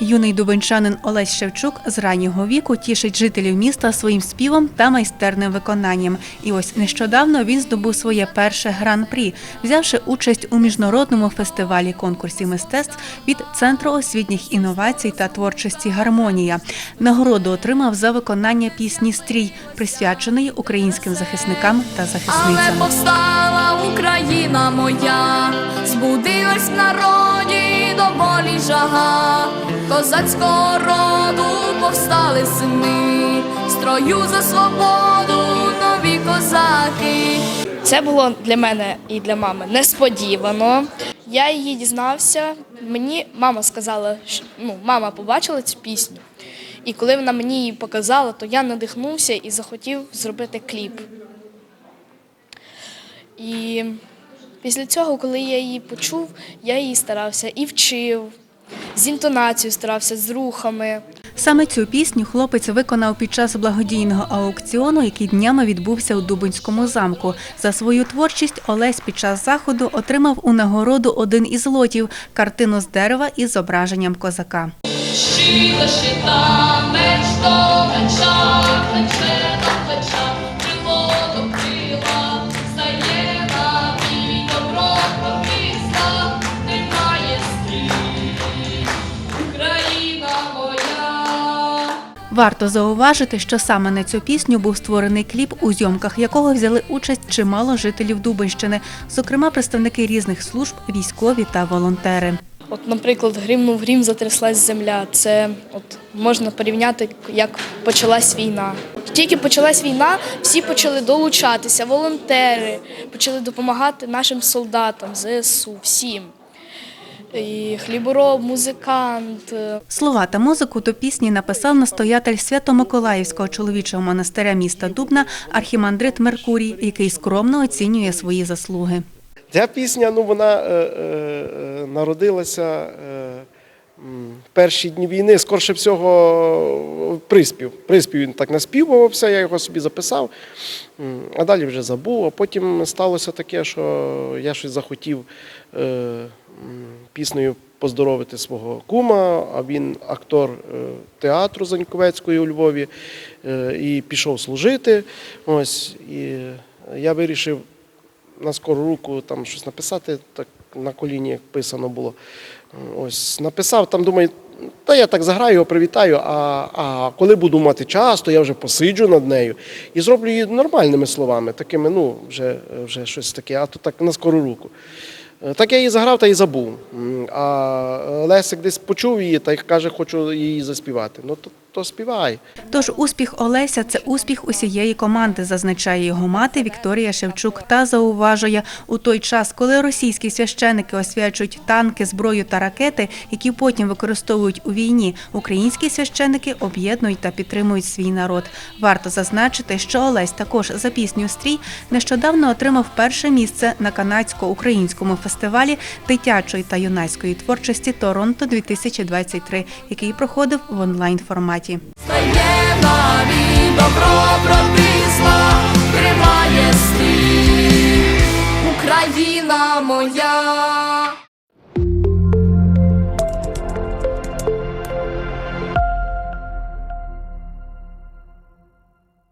Юний дубенчанин Олесь Шевчук з раннього віку тішить жителів міста своїм співом та майстерним виконанням. І ось нещодавно він здобув своє перше гран-прі, взявши участь у міжнародному фестивалі конкурсів мистецтв від Центру освітніх інновацій та творчості Гармонія. Нагороду отримав за виконання пісні Стрій, присвяченої українським захисникам та Але повстала Україна моя, збудилась в народі до волі жага, козацького роду повстали сини, строю за свободу нові козаки. Це було для мене і для мами несподівано. Я її дізнався. Мені мама сказала, що ну, мама побачила цю пісню. І коли вона мені її показала, то я надихнувся і захотів зробити кліп. І після цього, коли я її почув, я її старався і вчив, з інтонацією старався, з рухами. Саме цю пісню хлопець виконав під час благодійного аукціону, який днями відбувся у Дубинському замку. За свою творчість Олесь під час заходу отримав у нагороду один із лотів – картину з дерева із зображенням козака. Варто зауважити, що саме на цю пісню був створений кліп, у зйомках якого взяли участь чимало жителів Дубинщини, зокрема представники різних служб, військові та волонтери. От, наприклад, гримнув грім, затряслась земля. Це от можна порівняти, як почалась війна. Тільки почалась війна, всі почали долучатися, волонтери, почали допомагати нашим солдатам, ЗСУ, всім. І хлібороб, музикант. Слова та музику до пісні написав настоятель Свято-Миколаївського чоловічого монастиря міста Дубна архімандрит Меркурій, який скромно оцінює свої заслуги. Ця пісня ну, вона е, е, е, народилася е, в перші дні війни, скорше всього, приспів. Приспів він так наспівувався, я його собі записав, а далі вже забув. А потім сталося таке, що я щось захотів е, піснею поздоровити свого кума, а він актор е, театру Заньковецької у Львові, е, і пішов служити. Ось, і я вирішив на скору руку там щось написати, так на коліні як писано було. Ось написав, там думаю, та я так заграю, його привітаю, а, а коли буду мати час, то я вже посиджу над нею і зроблю її нормальними словами, такими, ну, вже, вже щось таке, а то так на скору руку. Е, Так я її заграв та й забув. А Лесик десь почув її та й каже, хочу її заспівати. Ну то, то співай. Тож успіх Олеся це успіх усієї команди, зазначає його мати Вікторія Шевчук та зауважує, у той час, коли російські священики освячують танки, зброю та ракети, які потім використовують у війні, українські священики об'єднують та підтримують свій народ. Варто зазначити, що Олесь також за пісню Стрій нещодавно отримав перше місце на канадсько-українському фестивалі дитячої та юнацької творчості Торонто 2023, який проходив в онлайн форматі. Стає наві, добро